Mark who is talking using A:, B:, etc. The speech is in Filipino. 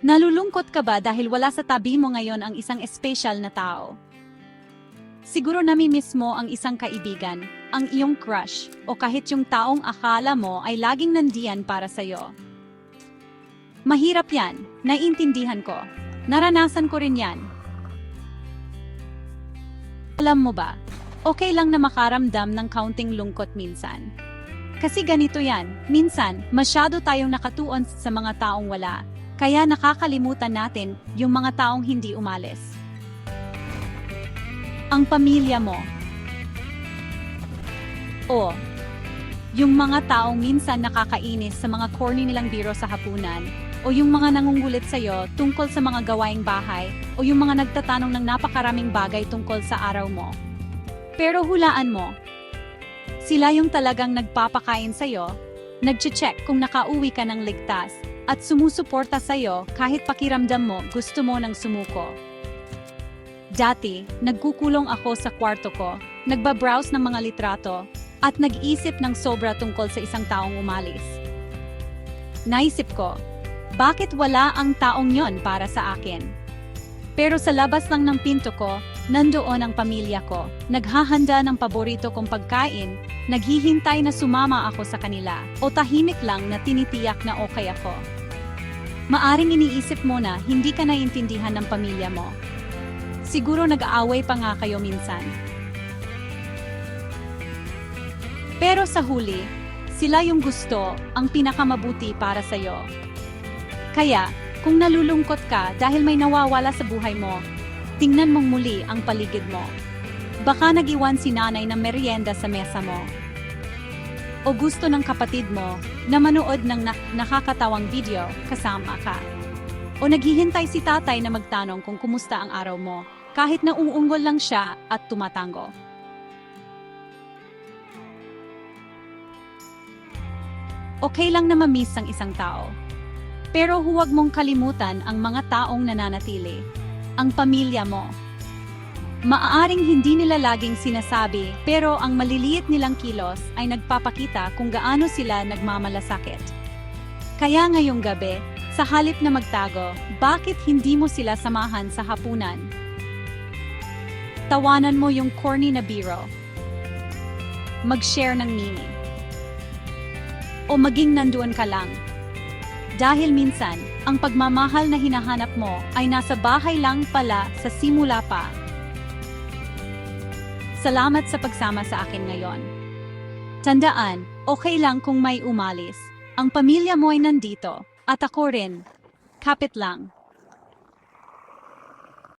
A: Nalulungkot ka ba dahil wala sa tabi mo ngayon ang isang espesyal na tao? Siguro namimiss mo ang isang kaibigan, ang iyong crush, o kahit yung taong akala mo ay laging nandiyan para sa'yo. Mahirap yan, naiintindihan ko. Naranasan ko rin yan. Alam mo ba, okay lang na makaramdam ng kaunting lungkot minsan. Kasi ganito yan, minsan, masyado tayong nakatuon sa mga taong wala, kaya nakakalimutan natin yung mga taong hindi umalis. Ang pamilya mo. O, yung mga taong minsan nakakainis sa mga corny nilang biro sa hapunan, o yung mga nangungulit sa'yo tungkol sa mga gawaing bahay, o yung mga nagtatanong ng napakaraming bagay tungkol sa araw mo. Pero hulaan mo, sila yung talagang nagpapakain sa'yo, nagche-check kung nakauwi ka ng ligtas, at sumusuporta sa'yo kahit pakiramdam mo gusto mo ng sumuko. Dati, nagkukulong ako sa kwarto ko, nagbabrowse ng mga litrato, at nag-isip ng sobra tungkol sa isang taong umalis. Naisip ko, bakit wala ang taong yon para sa akin? Pero sa labas lang ng pinto ko, nandoon ang pamilya ko, naghahanda ng paborito kong pagkain, naghihintay na sumama ako sa kanila, o tahimik lang na tinitiyak na okay ako. Maaring iniisip mo na hindi ka naiintindihan ng pamilya mo. Siguro nag-aaway pa nga kayo minsan. Pero sa huli, sila yung gusto ang pinakamabuti para sa'yo. Kaya, kung nalulungkot ka dahil may nawawala sa buhay mo, tingnan mong muli ang paligid mo. Baka nag-iwan si nanay ng merienda sa mesa mo. O gusto ng kapatid mo na manood ng nak- nakakatawang video kasama ka. O naghihintay si tatay na magtanong kung kumusta ang araw mo, kahit na uungol lang siya at tumatango. Okay lang na mamiss ang isang tao. Pero huwag mong kalimutan ang mga taong nananatili. Ang pamilya mo. Maaaring hindi nila laging sinasabi, pero ang maliliit nilang kilos ay nagpapakita kung gaano sila nagmamalasakit. Kaya ngayong gabi, sa halip na magtago, bakit hindi mo sila samahan sa hapunan? Tawanan mo yung corny na biro. Mag-share ng mini. O maging nanduan ka lang. Dahil minsan, ang pagmamahal na hinahanap mo ay nasa bahay lang pala sa simula pa. Salamat sa pagsama sa akin ngayon. Tandaan, okay lang kung may umalis. Ang pamilya mo ay nandito, at ako rin. Kapit lang.